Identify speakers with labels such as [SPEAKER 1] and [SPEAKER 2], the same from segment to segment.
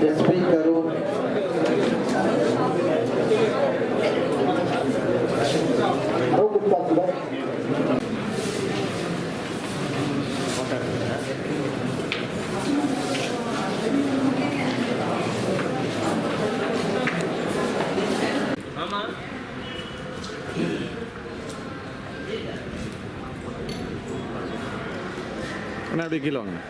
[SPEAKER 1] The speaker
[SPEAKER 2] அண்ணா அப்படியே கீழே வாங்க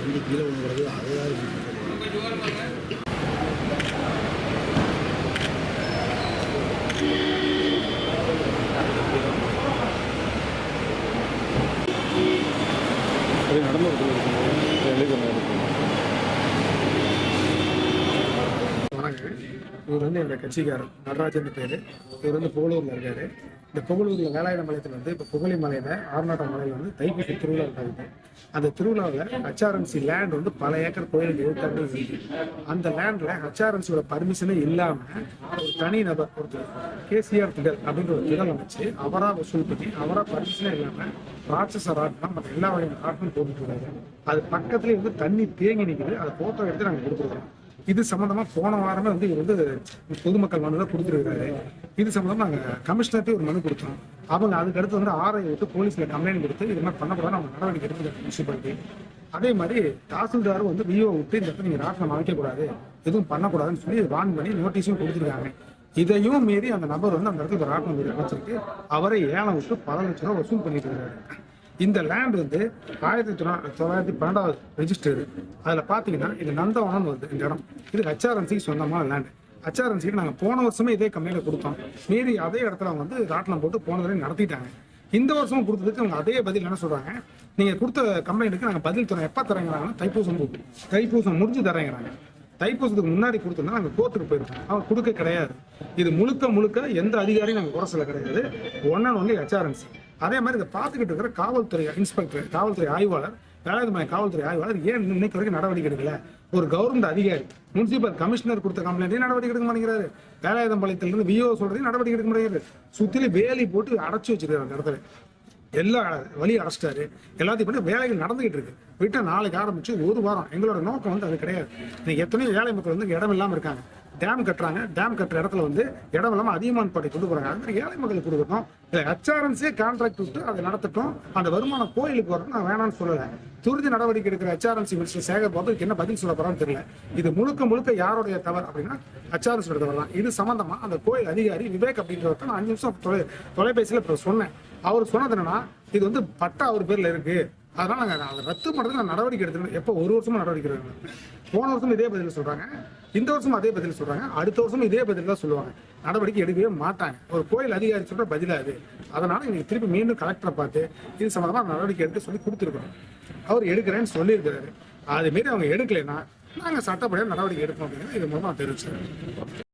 [SPEAKER 3] வந்து கீழே விழுகிறது அதுதான்
[SPEAKER 2] நடந்து வருது வெளியே
[SPEAKER 3] இருக்காரு இவர் வந்து என்னோட கட்சிக்காரர். நடராஜன் பேர். இவர் வந்து புகழூரில் இருக்காரு. இந்த புகழூரில் வேலாயுத மலையத்தில் வந்து இப்போ புகழி மலையில் ஆர்நாட்ட மலையில் வந்து தைப்பூசி திருவிழா நடக்குது அந்த திருவிழாவில் ஹச்ஆர்என்சி லேண்ட் வந்து பல ஏக்கர் கோயிலுக்கு இருக்காங்க அந்த லேண்டில் ஹச்ஆர்என்சியோட பர்மிஷனே இல்லாமல் ஒரு தனி நபர் ஒருத்தர் கேசிஆர் திடல் அப்படின்ற ஒரு திடல் அமைச்சு அவராக வசூல் பண்ணி அவராக பர்மிஷனே இல்லாமல் ராட்சச ராட்டம் மற்ற எல்லா வகையான ராட்டம் போட்டுட்டு அது பக்கத்துலேயே வந்து தண்ணி தேங்கி நிற்குது அதை ஃபோட்டோ எடுத்து நாங்கள் கொடுத்துருக்கோம். இது சம்பந்தமா போன வாரமே வந்து இவர் வந்து பொதுமக்கள் மனு தான் கொடுத்துருக்காரு. இது சம்பந்தமா நாங்க கமிஷனர்ட்டே ஒரு மனு கொடுத்தோம். அவங்க அதுக்கடுத்து வந்து ஆர்ஐ விட்டு போலீஸ்ல கம்ப்ளைண்ட் கொடுத்து இது மாதிரி பண்ணக்கூடாது அவங்க நடவடிக்கை எடுத்துக்கிட்டு முனிசிபாலிட்டி அதே மாதிரி தாசில்தாரும் வந்து விஓ விட்டு இந்த இடத்துல நீங்க ராட்டினம் அமைக்கக்கூடாது எதுவும் பண்ணக்கூடாதுன்னு சொல்லி வான் பண்ணி நோட்டீஸும் கொடுத்துருக்காங்க. இதையும் மீறி அந்த நபர் வந்து அந்த இடத்துல ராட்டினம் அமைச்சிருக்கு. அவரை ஏழை விட்டு பல லட்சம் ரூபாய் வசூல் பண்ணிட்டு இருக்காரு. இந்த லேண்ட் வந்து ஆயிரத்தி தொள்ளாயிரத்தி தொள்ளாயிரத்தி பன்னெண்டாவது ரெஜிஸ்டர் அதில் பார்த்தீங்கன்னா இது நந்தவனம் வருது இந்த இடம். இது ஹச்ஆர்என்சிக்கு சொந்தமான லேண்டு ஹச்ஆர்என்சிக்கு நாங்கள் போன வருஷமே இதே கம்பெனியில் கொடுத்தோம். மீறி அதே இடத்துல வந்து ராட்டினம் போட்டு போன தடவை நடத்திட்டாங்க. இந்த வருஷமும் கொடுத்ததுக்கு அவங்க அதே பதில் என்ன சொல்கிறாங்க நீங்கள் கொடுத்த கம்பெனிக்கு நாங்கள் பதில் தரோம். எப்போ தரங்கிறாங்கன்னா தைப்பூசம் போட்டு. தைப்பூசம் முடிஞ்சு தரேங்கிறாங்க. தைப்பூசத்துக்கு முன்னாடி கொடுத்துருந்தா நாங்கள் கோர்ட்டுக்கு போயிருக்கோம். அவங்க கொடுக்க கிடையாது. இது முழுக்க முழுக்க எந்த அதிகாரியும் நாங்கள் குறை சொல்ல கிடையாது. ஒன் அண்ட் ஒன்லி ஹெச்ஆர்என்சி அதே மாதிரி இதை பார்த்துக்கிட்டு இருக்கிற காவல்துறை இன்ஸ்பெக்டர் காவல்துறை ஆய்வாளர் வேளாண்மை காவல்துறை ஆய்வாளர் ஏன் இன்னைக்கு வரைக்கும் நடவடிக்கை எடுக்கல? ஒரு கவர்மெண்ட் அதிகாரி முனிசிபல் கமிஷனர் கொடுத்த கம்ப்ளைண்ட்டையும் நடவடிக்கை எடுக்க மாட்டேங்கிறாரு? வேலாயுதம்பாளையத்திலிருந்து விஓ சொல்றதையும் நடவடிக்கை எடுக்க மாட்டேங்கிறாரு. சுத்திலும் வேலி போட்டு அடைச்சு வச்சிருக்காரு அந்த இடத்துல. எல்லா வழியும் அடைச்சிட்டாரு. எல்லாத்தையும் பண்ணி வேலைகள் நடந்துகிட்டு இருக்கு. விட்டா நாளைக்கு ஆரம்பிச்சு ஒரு வாரம். எங்களோட நோக்கம் வந்து அது கிடையாது. இன்னைக்கு எத்தனையோ ஏழை மக்கள் வந்து இடம் இல்லாம இருக்காங்க. டேம் கட்டுறாங்க. டேம் கட்டுற இடத்துல வந்து இடம் இல்லாம அதிகமான பாட்டை கொண்டு போகிறாங்க அது மாதிரி ஏழை மக்களுக்கு கொடுக்கணும். இல்லை ஹெச்ஆர்என்ஸே கான்ட்ராக்ட் விட்டு அதை நடத்தட்டும். அந்த வருமானம் கோயிலுக்கு வரணும். நான் வேணாம்னு சொல்லலை. துரித நடவடிக்கை எடுக்கிற ஹெச்ஆர்என்சி மினிஸ்டர் சேகர் பாபுக்கு என்ன பதில் சொல்ல போறான்னு தெரியல. இது முழுக்க முழுக்க யாருடைய தவறு அப்படின்னா ஹெச்ஆர்என்சி தவறு தான் இது சம்பந்தமா அந்த கோயில் அதிகாரி விவேக் அப்படின்றவர்கிட்ட நான் அஞ்சு நிமிஷம் தொலை தொலைபேசியில் இப்போ சொன்னேன். அவர் சொன்னது என்னன்னா இது வந்து பட்டா அவர் பேர்ல இருக்கு. அதனால நாங்கள் அதை ரத்து பண்ணுறதுக்கு நான் நடவடிக்கை எடுத்துக்கணும். எப்போ ஒரு வருஷமும் நடவடிக்கை எடுக்கணும் போன வருஷம் இதே பதில் சொல்கிறாங்க இந்த வருஷம் அதே பதில் சொல்கிறாங்க அடுத்த வருஷம் இதே பதில் தான் சொல்லுவாங்க. நடவடிக்கை எடுக்கவே மாட்டாங்க. ஒரு கோயில் அதிகாரி சொல்கிற பதிலாக அது. அதனால் நீங்கள் திருப்பி மீண்டும் கலெக்டரை பார்த்து இது சம்மந்தமாக நடவடிக்கை எடுக்க சொல்லி கொடுத்துருக்கோம் அவர் எடுக்கிறேன்னு சொல்லியிருக்கிறாரு. அதுமாரி அவங்க எடுக்கலைன்னா நாங்கள் சட்டப்படியாக நடவடிக்கை எடுப்போம் அப்படின்னு இது மூலமாக தெரிவிச்சிருக்கோம்